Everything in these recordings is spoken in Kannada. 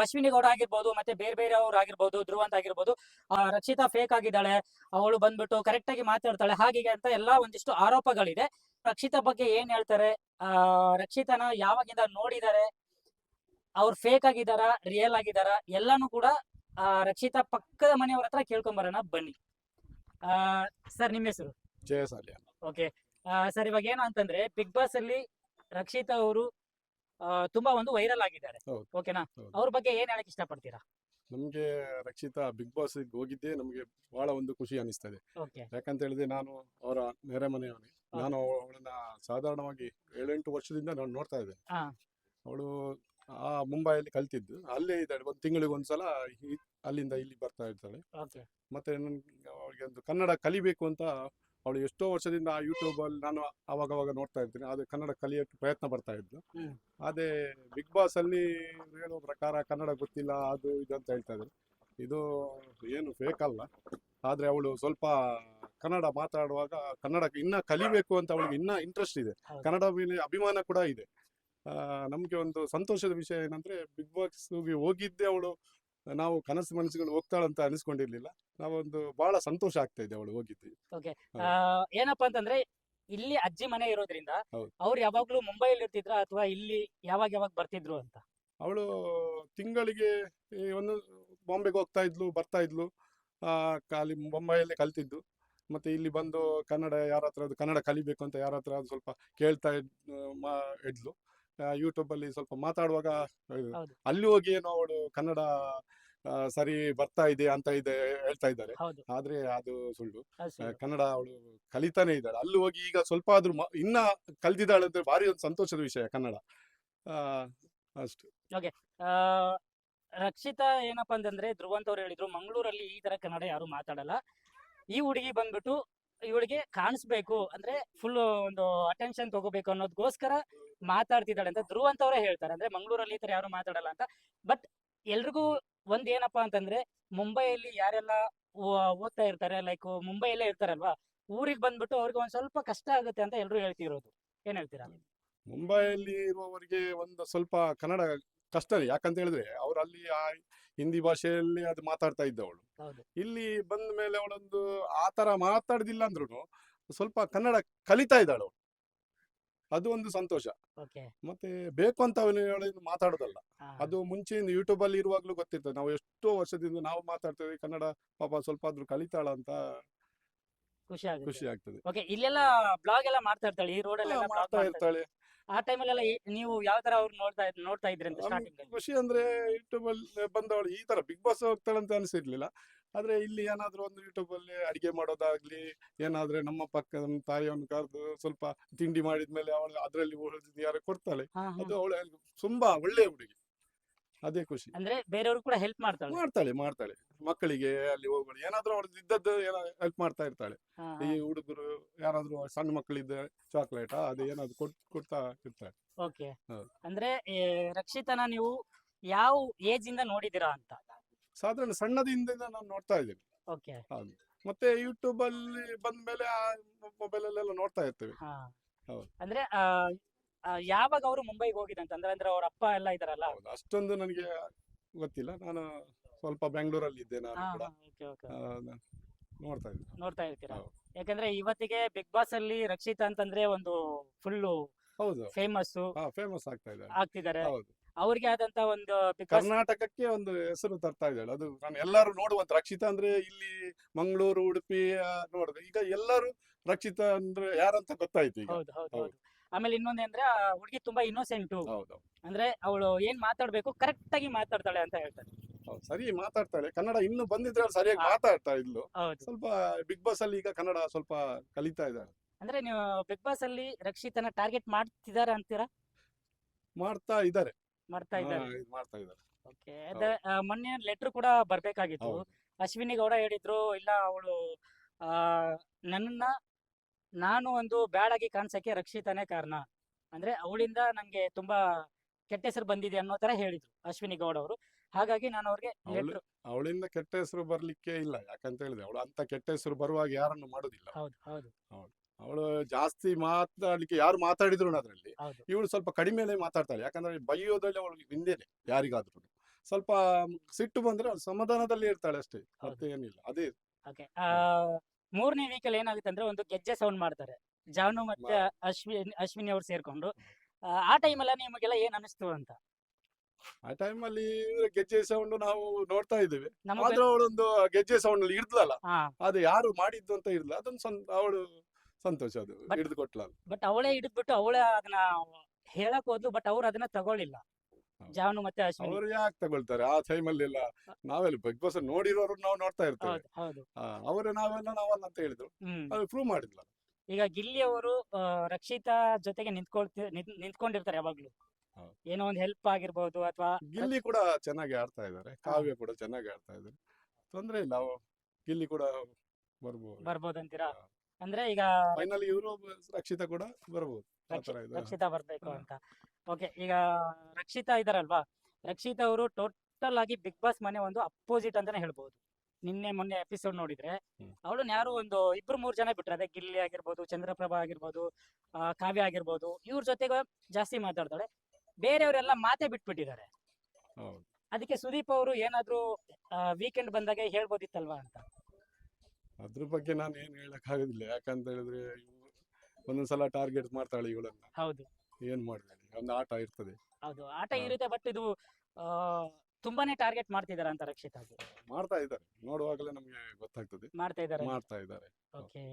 ಅಶ್ವಿನಿ ಗೌಡ ಆಗಿರ್ಬೋದು ಮತ್ತೆ ಬೇರೆ ಬೇರೆ ಅವ್ರು ಆಗಿರ್ಬೋದು ಧ್ರುವ ಅಂತ ಆಗಿರ್ಬೋದು ರಕ್ಷಿತಾ ಫೇಕ್ ಆಗಿದ್ದಾಳೆ ಅವಳು ಬಂದ್ಬಿಟ್ಟು ಕರೆಕ್ಟ್ ಆಗಿ ಮಾತಾಡ್ತಾಳೆ ಹಾಗೆ ಅಂತ ಎಲ್ಲಾ ಒಂದಿಷ್ಟು ಆರೋಪಗಳಿದೆ. ರಕ್ಷಿತಾ ಬಗ್ಗೆ ಏನ್ ಹೇಳ್ತಾರೆ? ಆ ರಕ್ಷಿತನ ಯಾವಾಗಿಂದ ನೋಡಿದಾರೆ? ಅವ್ರು ಫೇಕ್ ಆಗಿದಾರ ರಿಯಲ್ ಆಗಿದಾರ ಎಲ್ಲಾನು ಕೂಡ ಆ, ರಕ್ಷಿತಾ ಪಕ್ಕದ ಮನೆಯವ್ರ ಹತ್ರ ಕೇಳ್ಕೊಂಬರೋಣ ಬನ್ನಿ. ಆ ಸರ್ ನಿಮ್ಮ ಹೆಸರು? ಓಕೆ ಸರ್ ಇವಾಗ ಏನು ಅಂತಂದ್ರೆ ಬಿಗ್ ಬಾಸ್ ಅಲ್ಲಿ ರಕ್ಷಿತಾ ಅವರು ತುಂಬಾ ಒಂದು ವೈರಲ್ ಆಗಿದ್ದಾರೆ. ಹೌದು. ಓಕೆನಾ ಹೌದು. ಅವ್ರ ಬಗ್ಗೆ ಏನ್ ಹೇಳಕ್ ಇಷ್ಟಪಡ್ತೀರಾ? ನಮ್ಗೆ ರಕ್ಷಿತಾ ಬಿಗ್ ಬಾಸ್ ಹೋಗಿದ್ದೆ ನಮ್ಗೆ ಬಹಳ ಒಂದು ಖುಷಿ ಅನಿಸ್ತದೆ. ಇದೆ ಯಾಕಂತ ಹೇಳಿದ್ರೆ ನಾನು ಅವರ ನೆರೆ ಮನೆಯವನೇ. ನಾನು ಅವಳನ್ನ ಸಾಧಾರಣವಾಗಿ ಏಳೆಂಟು ವರ್ಷದಿಂದ ನಾನು ನೋಡ್ತಾ ಇದ್ದೇನೆ. ಹಾ. ಅವಳು ಆ ಮುಂಬೈಯಲ್ಲಿ ಕಲ್ತಿದ್ದು. ಅಲ್ಲೇ ಇದ್ದಾಳೆ. ಒಂದು ತಿಂಗಳಿಗೆ ಒಂದ್ಸಲ ಈ- ಅಲ್ಲಿಂದ ಇಲ್ಲಿ ಬರ್ತಾ ಇರ್ತಾಳೆ. ಓಕೆ ಮತ್ತೆ ನನ್ಗೆ ಅವಳಿಗೆ ಒಂದು ಕನ್ನಡ ಕಲಿಬೇಕು ಅಂತ ಅವಳು ಎಷ್ಟೋ ವರ್ಷದಿಂದ ಯೂಟ್ಯೂಬ್ ಅಲ್ಲಿ ನಾನು ಅವಾಗವಾಗ ಅವಾಗ ನೋಡ್ತಾ ಇರ್ತೀನಿ. ಅದು ಕನ್ನಡ ಕಲಿಯೋಕೆ ಪ್ರಯತ್ನ ಬರ್ತಾ ಇದ್ಲು. ಅದೇ ಬಿಗ್ ಬಾಸ್ ಅಲ್ಲಿ ಹೇಳೋ ಪ್ರಕಾರ ಕನ್ನಡ ಗೊತ್ತಿಲ್ಲ ಅದು ಇದು ಅಂತ ಹೇಳ್ತಾ ಇದ್ರು ಇದು ಏನು ಫೇಕ್ ಅಲ್ಲ. ಆದ್ರೆ ಅವಳು ಸ್ವಲ್ಪ ಕನ್ನಡ ಮಾತಾಡುವಾಗ ಕನ್ನಡ ಇನ್ನ ಕಲಿಬೇಕು ಅಂತ ಅವಳಿಗೆ ಇನ್ನ ಇಂಟ್ರೆಸ್ಟ್ ಇದೆ. ಕನ್ನಡ ಮೇಲೆ ಅಭಿಮಾನ ಕೂಡ ಇದೆ. ಆ, ನಮ್ಗೆ ಒಂದು ಸಂತೋಷದ ವಿಷಯ ಏನಂದ್ರೆ ಬಿಗ್ ಬಾಸ್ಗೆ ಹೋಗಿದ್ದೆ ಅವಳು ನಾವು ಕನಸು ಮನಸ್ಸುಗಳು ಹೋಗ್ತಾಳಂತ ಅನಿಸ್ಕೊಂಡಿರ್ಲಿಲ್ಲ. ನಾವೊಂದು ಬಹಳ ಸಂತೋಷ ಆಗ್ತಾ ಇದೆ ಅವಳು ಹೋಗಿದ್ದು. ಓಕೆ ಏನಪ್ಪಾ ಅಂತಂದ್ರೆ ಇಲ್ಲಿ ಅಜ್ಜಿ ಮನೆ ಇರೋದ್ರಿಂದ ಹೌದು. ಅವ್ರು ಯಾವಾಗ್ಲೂ ಮುಂಬೈಲಿ ಇರ್ತಿದ್ರ ಅಥವಾ ಇಲ್ಲಿ ಯಾವಾಗ ಯಾವಾಗ ಬರ್ತಿದ್ರು ಅಂತ? ಅವಳು ತಿಂಗಳಿಗೆ ಈ ಒಂದು ಬಾಂಬೆಗೆ ಹೋಗ್ತಾ ಇದ್ಲು ಬರ್ತಾ ಇದ್ಲು. ಆ, ಖಾಲಿ ಬೊಂಬೈಯಲ್ಲೇ ಕಲ್ತಿದ್ದು. ಮತ್ತೆ ಇಲ್ಲಿ ಬಂದು ಕನ್ನಡ ಯಾರ ಹತ್ರ ಅದು ಕನ್ನಡ ಕಲಿಬೇಕು ಅಂತ ಯಾರ ಹತ್ರ ಸ್ವಲ್ಪ ಕೇಳ್ತಾ ಇದ್ ಮಾ ಇದ್ಲು. ಯೂಟ್ಯೂಬ್ ಅಲ್ಲಿ ಸ್ವಲ್ಪ ಮಾತಾಡುವಾಗ ಹೌದು. ಅಲ್ಲಿ ಹೋಗಿ ಏನೋ ಅವಳು ಕನ್ನಡ ಆ, ಸರಿ ಬರ್ತಾ ಇದೆ ಅಂತ ಇದೆ ಹೇಳ್ತಾ ಇದ್ದಾರೆ. ಹೌದು. ಆದ್ರೆ ಅದು ಸುಳ್ಳು. ಅದು ಆ, ಸುಳ್ಳು. ಕನ್ನಡ ಅವಳು ಕಲಿತಾನೆ ಇದ್ದಾಳೆ. ಅಲ್ಲಿ ಹೋಗಿ ಈಗ ಸ್ವಲ್ಪ ಆದ್ರೂ ಮ- ಇನ್ನ ಕಲ್ತಿದ್ದಾಳೆ ಅಂದ್ರೆ ಭಾರಿ ಒಂದು ಸಂತೋಷದ ವಿಷಯ ಕನ್ನಡ. ಆ, ಅಷ್ಟು. ಆ, ರಕ್ಷಿತಾ ಏನಪ್ಪಾ ಅಂತಂದ್ರೆ ಧ್ರುವಂತ್ ಅವ್ರು ಹೇಳಿದ್ರು ಮಂಗಳೂರಲ್ಲಿ ಈ ತರ ಕನ್ನಡ ಯಾರು ಮಾತಾಡಲ್ಲ. ಈ ಹುಡುಗಿ ಬಂದ್ಬಿಟ್ಟು ಇವಳಿಗೆ ಕಾಣಿಸ್ಬೇಕು ಅಂದ್ರೆ ಫುಲ್ ಒಂದು ಅಟೆನ್ಷನ್ ತಗೋಬೇಕು ಅನ್ನೋದಕ್ಕೋಸ್ಕರ ಮಾತಾಡ್ತಿದ್ದಾಳೆ ಅಂತ ಧ್ರುವ ಅಂತವ್ರೆ ಹೇಳ್ತಾರೆ. ಅಂದ್ರೆ ಮಂಗಳೂರಲ್ಲಿ ಈ ತರ ಯಾರು ಮಾತಾಡಲ್ಲ ಅಂತ. ಬಟ್ ಎಲ್ರಿಗೂ ಒಂದ್ ಏನಪ್ಪಾ ಅಂತಂದ್ರೆ ಮುಂಬೈಯಲ್ಲಿ ಯಾರೆಲ್ಲ ಓದ್ತಾ ಇರ್ತಾರೆ ಲೈಕ್ ಮುಂಬೈಯಲ್ಲೇ ಇರ್ತಾರಲ್ವಾ, ಊರಿಗೆ ಬಂದ್ಬಿಟ್ಟು ಅವ್ರಿಗೆ ಒಂದ್ ಸ್ವಲ್ಪ ಕಷ್ಟ ಆಗುತ್ತೆ ಅಂತ ಎಲ್ರು ಹೇಳ್ತಿರೋದು. ಏನ್ ಹೇಳ್ತೀರಾ? ಮುಂಬೈಯಲ್ಲಿ ಇರುವವರಿಗೆ ಒಂದು ಸ್ವಲ್ಪ ಕನ್ನಡ ಕಷ್ಟನೇ ಯಾಕಂತ ಹೇಳಿದ್ರೆ ಅವ್ರು ಅಲ್ಲಿ ಆ ಹಿಂದಿ ಭಾಷೆಯಲ್ಲಿ ಅದು ಮಾತಾಡ್ತಾ ಇದ್ದವಳು. ಹೌದು. ಇಲ್ಲಿ ಬಂದ ಮೇಲೆ ಅವಳೊಂದು ಆ ತರ ಮಾತಾಡ್ದಿಲ್ಲ ಅಂದ್ರೂ ಸ್ವಲ್ಪ ಕನ್ನಡ ಕಲಿತಾ ಇದ್ದಾಳು ಅವಳು. ಅದು ಒಂದು ಸಂತೋಷ. ಓಕೆ. ಮತ್ತೆ ಬೇಕು ಅಂತ ಅವನು ಹೇಳೋದು ಮಾತಾಡೋದಲ್ಲ. ಅದು ಮುಂಚೆಯಿಂದ ಯೂಟ್ಯೂಬ್ ಅಲ್ಲಿ ಇರುವಾಗ್ಲೂ ಗೊತ್ತಿರ್ತದೆ. ನಾವು ಎಷ್ಟೋ ವರ್ಷದಿಂದ ನಾವು ಮಾತಾಡ್ತೇವೆ ಕನ್ನಡ ಪಾಪ ಸ್ವಲ್ಪ ಆದ್ರೂ ಕಲಿತಾಳ ಅಂತ ಖುಷಿ ಆಗುತ್ತೆ. ಆಗ್ತದೆ. ಓಕೆ ಇಲ್ಲೆಲ್ಲ ಬ್ಲಾಗ್ ಎಲ್ಲ ಮಾಡ್ತಾ ಇರ್ತಾಳೆ? ಈ ರೋಡ್ ಎಲ್ಲ ಮಾಡ್ತಾ ಇರ್ತಾಳೆ. ಆ ಟೈಮಲ್ಲೆಲ್ಲ ನೀವು ಯಾವ ತರ ಅವ್ರು ನೋಡ್ತಾ ನೋಡ್ತಾ ಇದ್ರಿ ಅಂತ ಸ್ಟಾರ್ಟಿಂಗ್ ಖುಷಿ ಅಂದ್ರೆ ಯೂಟ್ಯೂಬ್ ಅಲ್ಲಿ ಬಂದವಳು ಈ ತರ ಬಿಗ್ ಬಾಸ್ ಹೋಗ್ತಾಳೆ ಅಂತ ಅನಿಸಿರ್ಲಿಲ್ಲ. ಆದ್ರೆ ಇಲ್ಲಿ ಏನಾದ್ರೂ ಒಂದು ಯೂಟ್ಯೂಬ್ ಅಲ್ಲಿ ಅಡಿಗೆ ಮಾಡೋದಾಗ್ಲಿ ಏನಾದ್ರೆ ನಮ್ಮ ಪಕ್ಕದ ನಮ್ಮ ತಾಯಿಯನ್ನು ಕರೆದು ಸ್ವಲ್ಪ ತಿಂಡಿ ಮಾಡಿದ್ಮೇಲೆ ಅವಳು ಅದ್ರಲ್ಲಿ ಯಾರು ಕೊಡ್ತಾಳೆ. ಅದು ಅವಳು ತುಂಬಾ ಒಳ್ಳೆ ಹುಡುಗಿ. ಅದೇ ಖುಷಿ. ಅಂದ್ರೆ ಬೇರೆಯವರು ಕೂಡ ಹೆಲ್ಪ್ ಮಾಡ್ತಾಳೆ. ಮಾಡ್ತಾಳೆ ಮಾಡ್ತಾಳೆ. ಮಕ್ಕಳಿಗೆ ಅಲ್ಲಿ ಹೋಗೋಳು ಏನಾದ್ರೂ ಅವ್ರದ್ದು ಇದ್ದದ್ದು ಏನೋ ಹೆಲ್ಪ್ ಮಾಡ್ತಾ ಇರ್ತಾಳೆ. ಹಾ, ಈ ಹಾ. ಹುಡುಗರು ಯಾರಾದ್ರೂ ಸಣ್ಣ ಮಕ್ಕಳಿದ್ದ ಚಾಕ್ಲೇಟ್ ಅದು ಏನಾದ್ರು ಕೊಟ್ ಕೊಡ್ತಾ ಇರ್ತಾಳೆ. ಓಕೆ ಹೌದು. ಅಂದ್ರೆ ರಕ್ಷಿತನ ನೀವು ಯಾವ ಏಜ್ ಇಂದ ನೋಡಿದಿರಾ ಅಂತ? ಸಾಧಾರಣ ಸಣ್ಣದಿಂದ ನಾನು ನೋಡ್ತಾ ಇದ್ದೀನಿ. ಓಕೆ ಹೌದು. ಮತ್ತೆ ಯೂಟ್ಯೂಬ್ ಅಲ್ಲಿ ಬಂದ್ಮೇಲೆ ಮೊಬೈಲ್ ಅಲ್ಲೆಲ್ಲ ನೋಡ್ತಾ ಇರ್ತೇವೆ. ಹಾ. ಹೌದು. ಅಂದ್ರೆ ಆ, ಆ, ಯಾವಾಗ ಅವರು ಮುಂಬೈಗೆ ಹೋಗಿದಂತ ಅಂದ್ರೆ ಅಂದ್ರೆ ಅವ್ರ ಅಪ್ಪ ಎಲ್ಲ ಇದಾರಲ್ಲ? ಹೌದು ಅಷ್ಟೊಂದು ನನಗೆ ಗೊತ್ತಿಲ್ಲ. ನಾನು ಸ್ವಲ್ಪ ಬೆಂಗಳೂರಲ್ಲಿ ಇದ್ದೆ ನಾನು ಕೂಡ. ಓಕೆ ಓಕೆ ಆ, ನಾನು ನೋಡ್ತಾ ಇದ್ದೆ ನೋಡ್ತಾ ಇರ್ತೀರಾ? ಹೌದು. ಯಾಕಂದ್ರೆ ಇವತ್ತಿಗೆ ಬಿಗ್ ಬಾಸ್ ಅಲ್ಲಿ ರಕ್ಷಿತಾ ಅಂತಂದ್ರೆ ಒಂದು ಫುಲ್ ಹೌದು. ಫೇಮಸ್ ಹಾ ಫೇಮಸ್ ಆಗ್ತಾ ಇದ್ದಾರೆ ಆಗ್ತಿದ್ದಾರೆ. ಹೌದು. ಅವ್ರಿಗೆ ಆದಂತ ಒಂದು ಬಿಗ್ ಬಾಸ್ ಕರ್ನಾಟಕಕ್ಕೆ ಒಂದು ಹೆಸರು ತರ್ತಾ ಇದ್ದಾಳೆ. ಅದು ನಾನು ಎಲ್ಲರೂ ನೋಡುವಂತ ರಕ್ಷಿತಾ ಅಂದ್ರೆ ಇಲ್ಲಿ ಮಂಗಳೂರು ಉಡುಪಿ ಆ, ನೋಡುದು ಈಗ ಎಲ್ಲರೂ ರಕ್ಷಿತಾ ಅಂದ್ರೆ ಯಾರಂತ ಗೊತ್ತಾಯ್ತು ಈಗ. ಹೌದು ಹೌದು ಹೌದು. ಹೌದು. ಆಮೇಲೆ ಇನ್ನೊಂದ್ ಅಂದ್ರೆ ಆ ಹುಡುಗಿ ತುಂಬಾ ಇನ್ನೋಸೆಂಟ್ ಹೌದು. ಅಂದ್ರೆ ಅವಳು ಏನ್ ಮಾತಾಡ್ಬೇಕು ಕರೆಕ್ಟ್ ಆಗಿ ಮಾತಾಡ್ತಾಳೆ ಅಂತ ಹೇಳ್ತಾರೆ. ಹೌದು ಸರಿ ಮಾತಾಡ್ತಾಳೆ. ಕನ್ನಡ ಇನ್ನು ಬಂದಿದ್ರೆ ಅವ್ಳು ಸರಿಯಾಗಿ ಹಾ. ಮಾತಾಡ್ತಾ ಇದ್ಲು. ಹೌದು. ಸ್ವಲ್ಪ ಬಿಗ್ ಬಾಸ್ ಅಲ್ಲಿ ಈಗ ಕನ್ನಡ ಸ್ವಲ್ಪ ಕಲಿತಾ ಇದ್ದಾಳೆ. ಅಂದ್ರೆ ನೀವು ಬಿಗ್ ಬಾಸ್ ಅಲ್ಲಿ ರಕ್ಷಿತನ ಟಾರ್ಗೆಟ್ ಮಾಡ್ತಿದಾರ ಅಂತೀರಾ? ಮಾಡ್ತಾ ಇದ್ದಾರೆ. ಮಾಡ್ತಾ ಇದ್ದಾರೆ. ಮಾಡ್ತಾ ಇದ್ದಾರೆ. ಓಕೆ ಮೊನ್ನೆ ಲೆಟರ್ ಕೂಡ ಬರ್ಬೇಕಾಗಿತ್ತು. ಹೌದು. ಅಶ್ವಿನಿ ಗೌಡ ಹೇಳಿದ್ರು ಇಲ್ಲ ಅವಳು ಆ ನನ್ನನ್ನ ನಾನು ಒಂದು ಬ್ಯಾಡ್ ಆಗಿ ಕಾಣ್ಸಕ್ಕೆ ರಕ್ಷಿತಾನೇ ಕಾರಣ. ಅಂದ್ರೆ ಅವಳಿಂದ ನಂಗೆ ತುಂಬಾ ಕೆಟ್ಟ ಹೆಸರು ಬಂದಿದೆ ಅನ್ನೋ ತರ ಹೇಳಿದ್ರು ಅಶ್ವಿನಿ ಗೌಡ ಅವರು. ಹಾಗಾಗಿ ನಾನು ಅವ್ರಿಗೆ ಲೆಟರ್ ಅವಳಿಂದ ಕೆಟ್ಟ ಹೆಸರು ಬರ್ಲಿಕ್ಕೆ ಇಲ್ಲ ಯಾಕಂತ ಹೇಳಿದ್ರೆ ಅವಳು ಅಂತ ಕೆಟ್ಟ ಹೆಸರು ಬರುವಾಗ ಯಾರನ್ನು ಮಾಡುದಿಲ್ಲ. ಹೌದು ಹೌದು. ಅವಳು ಜಾಸ್ತಿ ಮಾತಾಡ್ಲಿಕ್ಕೆ ಯಾರು ಮಾತಾಡಿದ್ರು ಅದ್ರಲ್ಲಿ ಇವಳು ಸ್ವಲ್ಪ ಕಡಿಮೆನೆ ಮಾತಾಡ್ತಾಳೆ. ಯಾಕಂದ್ರೆ ಬೈಯೋದ್ರಲ್ಲಿ ಅವಳು ಹಿಂದೆನೆ ಯಾರಿಗಾದ್ರು ಸ್ವಲ್ಪ ಸಿಟ್ಟು ಬಂದ್ರೆ ಅವಳು ಸಮಾಧಾನದಲ್ಲಿ ಇರ್ತಾಳೆ ಅಷ್ಟೇ. ಮತ್ತೆ ಏನಿಲ್ಲ ಅದೇ. ಮೂರನೇ ವೀಕಲ್ ಏನಾಗುತ್ತೆ ಅಂದ್ರೆ ಒಂದು ಗೆಜ್ಜೆ ಸೌಂಡ್ ಮಾಡ್ತಾರೆ. ಜಾನು ಮತ್ತೆ ಅಶ್ವಿನ್ ಅಶ್ವಿನಿ ಅವ್ರು ಸೇರ್ಕೊಂಡು. ಆ, ಟೈಮಲ್ಲ ನಿಮಗೆಲ್ಲ ಏನ್ ಅನಿಸ್ತು ಅಂತ? ಆ ಟೈಮ್ ಅಲ್ಲಿ ಗೆಜ್ಜೆ ಸೌಂಡ್ ನಾವು ನೋಡ್ತಾ ಇದ್ದೇವೆ. ಆದ್ರೆ ಅವಳೊಂದು ಗೆಜ್ಜೆ ಸೌಂಡ್ ಅಲ್ಲಿ ಹಿಡ್ದಲ್ಲ ಅದು ಯಾರು ಮಾಡಿದ್ದು ಅಂತ ಇರ್ಲಿಲ್ಲ. ಅದೊಂದು ಅವಳು ಸಂತೋಷ ಅದು ಹಿಡಿದು ಕೊಟ್ಲ ಬಟ್ ಅವಳೇ ಹಿಡಿದ್ಬಿಟ್ಟು ಅವಳೇ ಅದನ್ನ ಹೇಳಕ್ ಹೋದ್ಲು ಬಟ್ ಅವ್ರು ಅದನ್ನ ತಗೊಳ್ಳಿಲ್ಲ. ಜಾನು ಮತ್ತೆ ಅಶ್ವಿನಿ. ಅವರು ಯಾಕೆ ತಗೊಳ್ತಾರೆ? ಆ ಟೈಮಲ್ಲಿ ಎಲ್ಲ ನಾವೆಲ್ಲ ಬಿಗ್ ಬಾಸ್ ನೋಡಿರೋರು ನಾವು ನೋಡ್ತಾ ಇರ್ತೇವೆ. ಹೌದು ಹೌದು. ಅವರು ನಾವೆಲ್ಲ ನಾವಲ್ಲ ಅಂತ ಹೇಳಿದ್ರು. ಹ್ಮ್. ಪ್ರೂವ್ ಮಾಡಿದ್ಲ. ಈಗ ಗಿಲ್ಲಿ ಅವರು ಆ, ರಕ್ಷಿತಾ ಜೊತೆಗೆ ನಿಂತ್ಕೊಳ್ತಿ ನಿಂತ್- ನಿಂತ್ಕೊಂಡಿರ್ತಾರೆ ಯಾವಾಗ್ಲೂ. ಹೌದು. ಏನೋ ಒಂದು ಹೆಲ್ಪ್ ಆಗಿರ್ಬೋದು ಅಥವಾ ಗಿಲ್ಲಿ ಕೂಡ ಚೆನ್ನಾಗಿ ಆಡ್ತಾ ಇದ್ದಾರೆ. ಕಾವ್ಯ ಕೂಡ ಚೆನ್ನಾಗಿ ಆಡ್ತಾ ಇದ್ದಾರೆ. ತೊಂದ್ರೆ ಇಲ್ಲ ಅವ- ಗಿಲ್ಲಿ ಕೂಡ ಬರ್ಬೋದು. ಬರ್ಬೋದಂತೀರಾ? ಅಂದ್ರೆ ಈಗ ಫೈನಲ್ ಇವರು ರಕ್ಷಿತಾ ಕೂಡ ಬರ್ಬೋದು. ಆ ರಕ್ಷಿ- ತರ ಇದೆ. ರಕ್ಷಿತಾ ಬರ್ಬೇಕು ಹಾ. ಅಂತ. ಓಕೆ ಈಗ ರಕ್ಷಿತಾ ಇದಾರಲ್ವಾ? ರಕ್ಷಿತಾ ಅವರು ಟೋಟಲ್ ಆಗಿ ಬಿಗ್ ಬಾಸ್ ಮನೆ ಒಂದು ಅಪೋಸಿಟ್ ಅಂತಾನೆ ಹೇಳ್ಬೋದು. ನಿನ್ನೆ ಮೊನ್ನೆ ಎಪಿಸೋಡ್ ನೋಡಿದ್ರೆ ಅವಳು ಅವಳನ್ನ ಯಾರು ಒಂದು ಇಬ್ರು ಮೂರ್ ಜನ ಬಿಟ್ರೆ ಅದೇ ಗಿಲ್ಲಿ ಆಗಿರ್ಬೋದು ಚಂದ್ರಪ್ರಭಾ ಆಗಿರ್ಬೋದು ಕಾವ್ಯ ಆಗಿರ್ಬೋದು ಇವ್ರ ಜೊತೆಗೆ ಜಾಸ್ತಿ ಮಾತಾಡ್ತಾಳೆ. ಬೇರೆಯವರೆಲ್ಲ ಮಾತೆ ಬಿಟ್ಬಿಟ್ಟಿದ್ದಾರೆ. ಅದಕ್ಕೆ ಸುದೀಪ್ ಅವರು ಏನಾದ್ರೂ ವೀಕೆಂಡ್ ಬಂದಾಗ ಹೇಳ್ಬೋದಿತ್ತಲ್ವಾ ಅಂತ? ಅದ್ರ ಬಗ್ಗೆ ನಾನು ಏನ್ ಹೇಳಕ್ ಆಗುದಿಲ್ಲ ಯಾಕಂತ ಹೇಳಿದ್ರೆ ಒಂದೊಂದ್ಸಲ ಟಾರ್ಗೆಟ್ ಮಾಡ್ತಾಳೆ ಇವಳನ್ನ. ಹೌದು. ಏನ್ ಮಾಡ್ತಾರೆ ಒಂದು ಆಟ ಇರ್ತದೆ. ಹೌದು ಆಟ ಇರುತ್ತೆ ಬಟ್ ಇದು ಆ, ತುಂಬಾನೇ ಟಾರ್ಗೆಟ್ ಮಾಡ್ತಿದಾರೆ ಅಂತ ರಕ್ಷಿತಾ ಮಾಡ್ತಾ ಇದ್ದಾರೆ. ನೋಡುವಾಗಲೇ ನಮ್ಗೆ ಗೊತ್ತಾಗ್ತದೆ. ಮಾಡ್ತಾ ಇದಾರೆ ಮಾಡ್ತಾ ಇದ್ದಾರೆ. ಓಕೆ.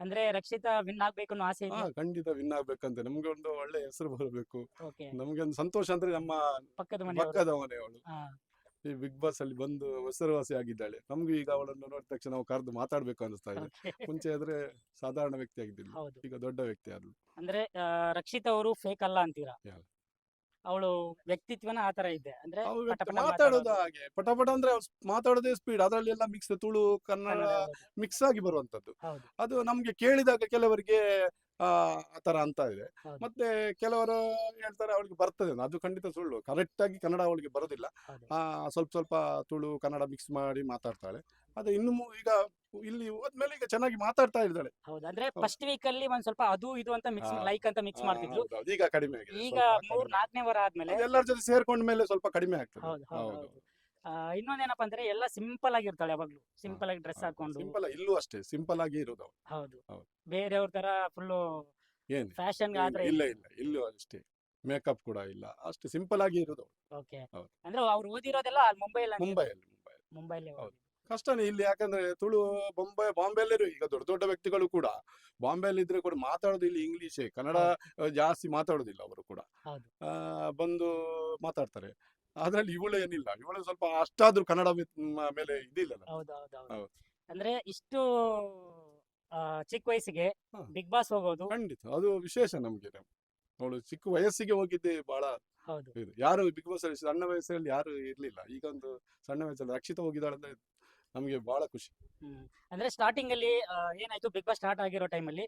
ಅಂದ್ರೆ ರಕ್ಷಿತಾ ವಿನ್ ಆಗ್ಬೇಕು ಅನ್ನೋ ಆಸೆ ಹಾ ಇದೆಯಾ? ಖಂಡಿತ ವಿನ್ ಆಗ್ಬೇಕಂತ. ನಮ್ಗೆ ಒಂದು ಒಳ್ಳೆ ಹೆಸರು ಬರಬೇಕು. ಓಕೆ. ನಮ್ಗೆ ಒಂದು ಸಂತೋಷ ಅಂದ್ರೆ ನಮ್ಮ ಪಕ್ಕದ ಮನೆ ಪಕ್ಕದ ಮನೆಯವಳು. ಹಾ. ಈ ಬಿಗ್ ಬಾಸ್ ಅಲ್ಲಿ ಬಂದು ಹೆಸರುವಾಸಿ ಆಗಿದ್ದಾಳೆ. ನಮ್ಗೂ ಈಗ ಅವಳನ್ನು ನೋಡಿದ ತಕ್ಷಣ ನಾವು ಕರೆದು ಮಾತಾಡ್ಬೇಕು ಅನಿಸ್ತಾ ಇದೆ. ಮುಂಚೆ ಆದ್ರೆ ಸಾಧಾರಣ ವ್ಯಕ್ತಿ ಆಗಿದ್ದಿಲ್ಲ. ಹೌದು. ಈಗ ದೊಡ್ಡ ವ್ಯಕ್ತಿ ಆದ್ಲು. ಅಂದ್ರೆ ರಕ್ಷಿತಾ ಅವರು ಫೇಕ್ ಅಲ್ಲ ಅಂತೀರಾ? ಅವಳು ವ್ಯಕ್ತಿತ್ವನ ಆತರ ಇದೆ ಅಂದ್ರೆ ಅವ್ಳು ಪಟ ಪಟ ಮಾತಾಡೋದು ಮಾತಾಡೋದು. ಹಾಗೆ ಪಟ ಪಟ ಅಂದ್ರೆ ಮಾತಾಡೋದೇ ಸ್ಪೀಡ್ ಅದರಲ್ಲಿ ಎಲ್ಲ ಮಿಕ್ಸ್ ತುಳು ಕನ್ನಡ ಕನ್ನಡ ಹೌದು. ಮಿಕ್ಸ್ ಆಗಿ ಬರುವಂತದ್ದು ಹೌದು ಅದು ನಮ್ಗೆ ಕೇಳಿದಾಗ ಕೆಲವರಿಗೆ ಆ ಆತರ ಅಂತ ಇದೆ ಹೌದು. ಮತ್ತೆ ಕೆಲವರು ಹೇಳ್ತಾರೆ ಅವಳಿಗೆ ಬರ್ತದೆ ಅಂತ. ಅದು ಖಂಡಿತ ಸುಳ್ಳು ಕರೆಕ್ಟ್ ಆಗಿ ಕನ್ನಡ ಅವಳಿಗೆ ಬರೋದಿಲ್ಲ ಹೌದು. ಆ ಸ್ವಲ್ಪ ಸ್ವಲ್ಪ ತುಳು ಕನ್ನಡ ಮಿಕ್ಸ್ ಮಾಡಿ ಮಾತಾಡ್ತಾಳೆ ಅದು ಇನ್ನು ಮು- ಈಗ ಇಲ್ಲಿ ಹೋದ್ಮೇಲೆ ಈಗ ಚೆನ್ನಾಗಿ ಮಾತಾಡ್ತಾ ಇದ್ದಾಳೆ ಹೌದು ಅಂದ್ರೆ ಫಸ್ಟ್ ವೀಕ್ ಅಲ್ಲಿ ಒಂದ್ ಸ್ವಲ್ಪ ಅದು ಇದು ಅಂತ ಮಿಕ್ಸ್ ಹಾ. ಲೈಕ್ ಅಂತ ಮಿಕ್ಸ್ ಮಾಡ್ತಿದ್ರು. ಹೌದು. ಈಗ ಕಡಿಮೆ ಆಗಿದೆ. ಈಗ ಸ್ವಲ್ಪ ಮೂರ್ ಕಡಿಮೆ. ನಾಲ್ಕನೇ ವಾರ ಆದ್ಮೇಲೆ ಎಲ್ಲರ ಜೊತೆ ಸೇರ್ಕೊಂಡ ಮೇಲೆ ಸ್ವಲ್ಪ ಕಡಿಮೆ ಆಗ್ತದೆ. ಹೌದು ಹೌದು ಹೌದು. ಹೌದು. ಆ, ಇನ್ನೊಂದೇನಪ್ಪ ಅಂದ್ರೆ ಎಲ್ಲ ಸಿಂಪಲ್ ಆಗಿರ್ತಾಳೆ ಯಾವಾಗ್ಲೂ ಸಿಂಪಲ್ ಆಗಿ ಡ್ರೆಸ್ ಹಾಕೊಂಡು. ಸಿಂಪಲ್ ಇಲ್ಲೂ ಅಷ್ಟೇ ಸಿಂಪಲ್ ಆಗಿ ಇರೋದು ಅವ್ಳು. ಹೌದು. ಹೌದು. ಬೇರೆಯವ್ರ ತರ ಫುಲ್ಲು ಏನು? ಫ್ಯಾಷನ್ ಆದ್ರೆ ಇಲ್ಲ ಇಲ್ಲ. ಇಲ್ಲೂ ಅಷ್ಟೇ. ಮೇಕಪ್ ಕೂಡ ಇಲ್ಲ. ಅಷ್ಟೇ ಸಿಂಪಲ್ ಆಗಿ ಇರೋದು ಅವ್ಳು. ಓಕೆ ಹೌದು. ಅಂದ್ರೆ ಅವ್ರು ಓದಿರೋದೆಲ್ಲ ಅಲ್ಲಿ ಮುಂಬೈ ಮುಂಬೈಯಲ್ಲಿ ಮುಂಬೈ ಮುಂಬೈಲಿ ಹೌದು. ಕಷ್ಟನೇ ಇಲ್ಲಿ ಯಾಕಂದ್ರೆ ತುಳು ಬಾಂಬೆ ಬಾಂಬೆಯಲ್ಲಿರೋ ಈಗ ದೊಡ್ಡ ದೊಡ್ಡ ವ್ಯಕ್ತಿಗಳು ಕೂಡ ಬಾಂಬೆಯಲ್ಲಿ ಇದ್ರೆ ಕೂಡ ಮಾತಾಡೋದು ಇಲ್ಲಿ ಇಂಗ್ಲಿಷೇ ಕನ್ನಡ ಜಾಸ್ತಿ ಮಾತಾಡೋದಿಲ್ಲ ಅವರು ಕೂಡ. ಬಂದು ಮಾತಾಡ್ತಾರೆ. ಅದ್ರಲ್ಲಿ ಇವಳು ಏನಿಲ್ಲ. ಇವಳು ಸ್ವಲ್ಪ ಅಷ್ಟಾದ್ರೂ ಕನ್ನಡ ಮೇಲೆ ಇದಿಲ್ಲ. ಅಂದ್ರೆ ಇಷ್ಟು ಚಿಕ್ಕ ವಯಸ್ಸಿಗೆ ಬಿಗ್ ಬಾಸ್ ಹೋಗೋದು. ಖಂಡಿತ. ಅದು ವಿಶೇಷ ನಮ್ಗೆ ಅವಳು ಚಿಕ್ಕ ವಯಸ್ಸಿಗೆ ಹೋಗಿದ್ದೆ ಬಹಳ ಯಾರು ಬಿಗ್ ಬಾಸ್ ಅಲ್ಲಿ ಸಣ್ಣ ವಯಸ್ಸಲ್ಲಿ ಯಾರು ಇರ್ಲಿಲ್ಲ. ಈಗ ಒಂದು ಸಣ್ಣ ವಯಸ್ಸಲ್ಲಿ ರಕ್ಷಿತ ಹೋಗಿದ್ದಾಳೆ ನಮ್ಗೆ ಬಹಳ ಖುಷಿ. ಅಂದ್ರೆ ಸ್ಟಾರ್ಟಿಂಗ್ ಅಲ್ಲಿ ಆ, ಏನಾಯ್ತು? ಬಿಗ್ ಬಾಸ್ ಸ್ಟಾರ್ಟ್ ಆಗಿರೋ ಟೈಮಲ್ಲಿ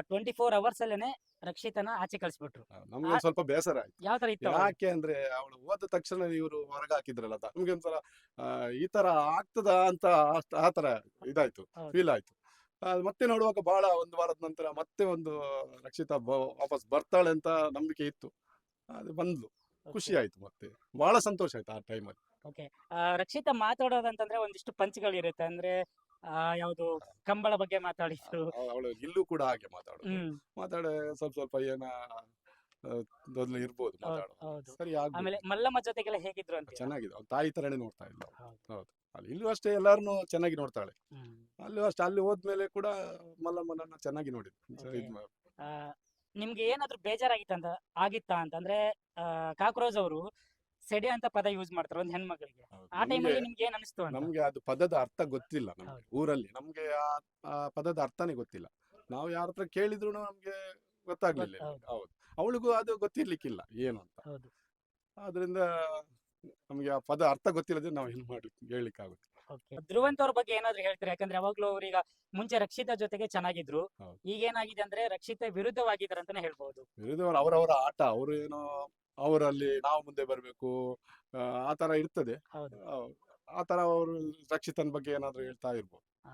ಟ್ವೆಂಟಿ ಫೋರ್ ಅವರ್ಸ್ ಅಲ್ಲೇನೆ ರಕ್ಷಿತನ ಆಚೆ ಕಳಿಸ್ಬಿಟ್ರು. ಆ, ನಮ್ಗೆ ಒಂದ್ ಸ್ವಲ್ಪ ಬೇಸರ ಆಯ್ತು. ಯಾವ ತರ ಇತ್ತು ಅವಾಗ? ಯಾಕೆ ಅಂದ್ರೆ ಅವಳು ಹೋದ ತಕ್ಷಣ ಇವರು ಹೊರಗೆ ಹಾಕಿದ್ರಲ್ಲ ಅಂತ. ನಮ್ಗೆ ಒಂದ್ಸಲ ಆ, ಈ ತರ ಆಗ್ತದ ಅಂತ ಆತರ ಆ ತರ ಇದಾಯ್ತು ಹೌದು. ಫೀಲ್ ಆಯ್ತು. ಆ, ಮತ್ತೆ ನೋಡುವಾಗ ಬಹಳ ಒಂದು ವಾರದ ನಂತರ ಮತ್ತೆ ಒಂದು ರಕ್ಷಿತಾ ಬ- ವಾಪಸ್ ಬರ್ತಾಳೆ ಅಂತ ನಂಬಿಕೆ ಇತ್ತು. ಅದು ಬಂದ್ಲು. ಖುಷಿ ಆಯ್ತು ಮತ್ತೆ. ಬಹಳ ಸಂತೋಷ ಆಯ್ತು ಆ ಟೈಮಲ್ಲಿ ಓಕೆ ರಕ್ಷಿತಾ ಮಾತಾಡೋದಂತಂದ್ರೆ ಒಂದಿಷ್ಟು ಪಂಚ್ಗಳಿರುತ್ತೆ ಅಂದ್ರೆ ಆ, ಯಾವ್ದು ಕಂಬಳ ಬಗ್ಗೆ ಮಾತಾಡಿದ್ರು ಅವಳು ಇಲ್ಲೂ ಕೂಡ ಹಾಗೆ ಮಾತಾಡೋದು ಹ್ಮ್. ಮಾತಾಡ ಸ್ವಲ್ಪ ಸ್ವಲ್ಪ ಏನ ಇರ್ಬೋದು ಹೌದು ಮಾತಾಡೋ ಹೌದು. ಸರಿ ಆಗ್ಬೋದು. ಆಮೇಲೆ ಮಲ್ಲಮ್ಮ ಜೊತೆಗೆಲ್ಲ ಹೇಗಿದ್ರು ಅಂತ ಚೆನ್ನಾಗಿದೆ. ಅವ್ಳ ತಾಯಿ ತರನೇ ನೋಡ್ತಾ ಇಲ್ಲ ಅವ್ಳು. ಹೌದು. ಹೌದು. ಅಲ್ಲಿ ಇಲ್ಲೂ ಅಷ್ಟೇ ಎಲ್ಲಾರನು ಚೆನ್ನಾಗಿ ನೋಡ್ತಾಳೆ. ಅಲ್ಲೂ ಅಷ್ಟೇ ಅಲ್ಲಿ ಹೋದ್ಮೇಲೆ ಕೂಡ ಮಲ್ಲಮ್ಮನನ್ನ ಚೆನ್ನಾಗಿ Okay. ಆ, ನಿಮ್ಗೆ ಏನಾದ್ರು ಬೇಜಾರಾಗಿತ್ತಂತ ಆಗಿತ್ತಾ ಅಂತಂದ್ರೆ ಕಾಕ್ರೋಜ್ ಅವರು ಸೆಡೆ ಅಂತ ಪದ ಯೂಸ್ ಮಾಡ್ತಾರೆ ಒಂದು ಹೆಣ್ಮಕ್ಳಿಗೆ. ಆ ಟೈಮಲ್ಲಿ ನಿಮ್ಗೆ ಏನ್ ಅನಿಸ್ತು ಅಂತ? ನಮ್ಗೆ ಅದು ಪದದ ಅರ್ಥ ಗೊತ್ತಿಲ್ಲ ನಮ್ಗೆ ಊರಲ್ಲಿ. ನಮ್ಗೆ ಆ ಆ ಪದದ ಅರ್ಥನೇ ಗೊತ್ತಿಲ್ಲ. ನಾವು ಯಾರ ಹತ್ರ ಕೇಳಿದ್ರು ನಮ್ಗೆ ಗೊತ್ತಾಗ್ಲಿಲ್ಲ ಗೊತ್ತ- ಹೌದು. ಹೌದು. ಅವಳಿಗೂ ಅದು ಗೊತ್ತಿರ್ಲಿಕ್ಕಿಲ್ಲ ಏನು ಅಂತ. ಹೌದು. ಆದ್ರಿಂದ ನಮ್ಗೆ ಆ ಪದ ಅರ್ಥ ಗೊತ್ತಿಲ್ಲದೆ ನಾವು ಏನ್ ಮಾಡ್ಲಿಕ್ಕೆ ಹೇಳಲಿಕ್ಕೆ ಆಗುತ್ತೆ ಧ್ರುವಂತ ಅವ್ರ ಬಗ್ಗೆ ಏನಾದ್ರು ಹೇಳ್ತಾರೆ? ಯಾಕಂದ್ರೆ ಯಾವಾಗ್ಲೂ ಅವ್ರೀಗ ಮುಂಚೆ ರಕ್ಷಿತಾ ಜೊತೆಗೆ ಚೆನ್ನಾಗಿದ್ರು. ಹೌದು. ಈಗ ಏನಾಗಿದೆ ಅಂದ್ರೆ ರಕ್ಷಿತಾ ವಿರುದ್ಧವಾಗಿದ್ದಾರೆ ಅಂತಾನೆ ಹೇಳ್ಬಹುದು ವಿರುದ್ಧವರು ಅವರವರ ಆಟ ಅವರು ಏನೋ ಅವರಲ್ಲಿ ನಾವು ಮುಂದೆ ಬರಬೇಕು. ಆ ತರ ಇರ್ತದೆ. ಆ- ತರ ಅವರು ರಕ್ಷಿತನ ಬಗ್ಗೆ ಏನಾದ್ರು ಹೇಳ್ತಾ ಇರ್ಬೋದು.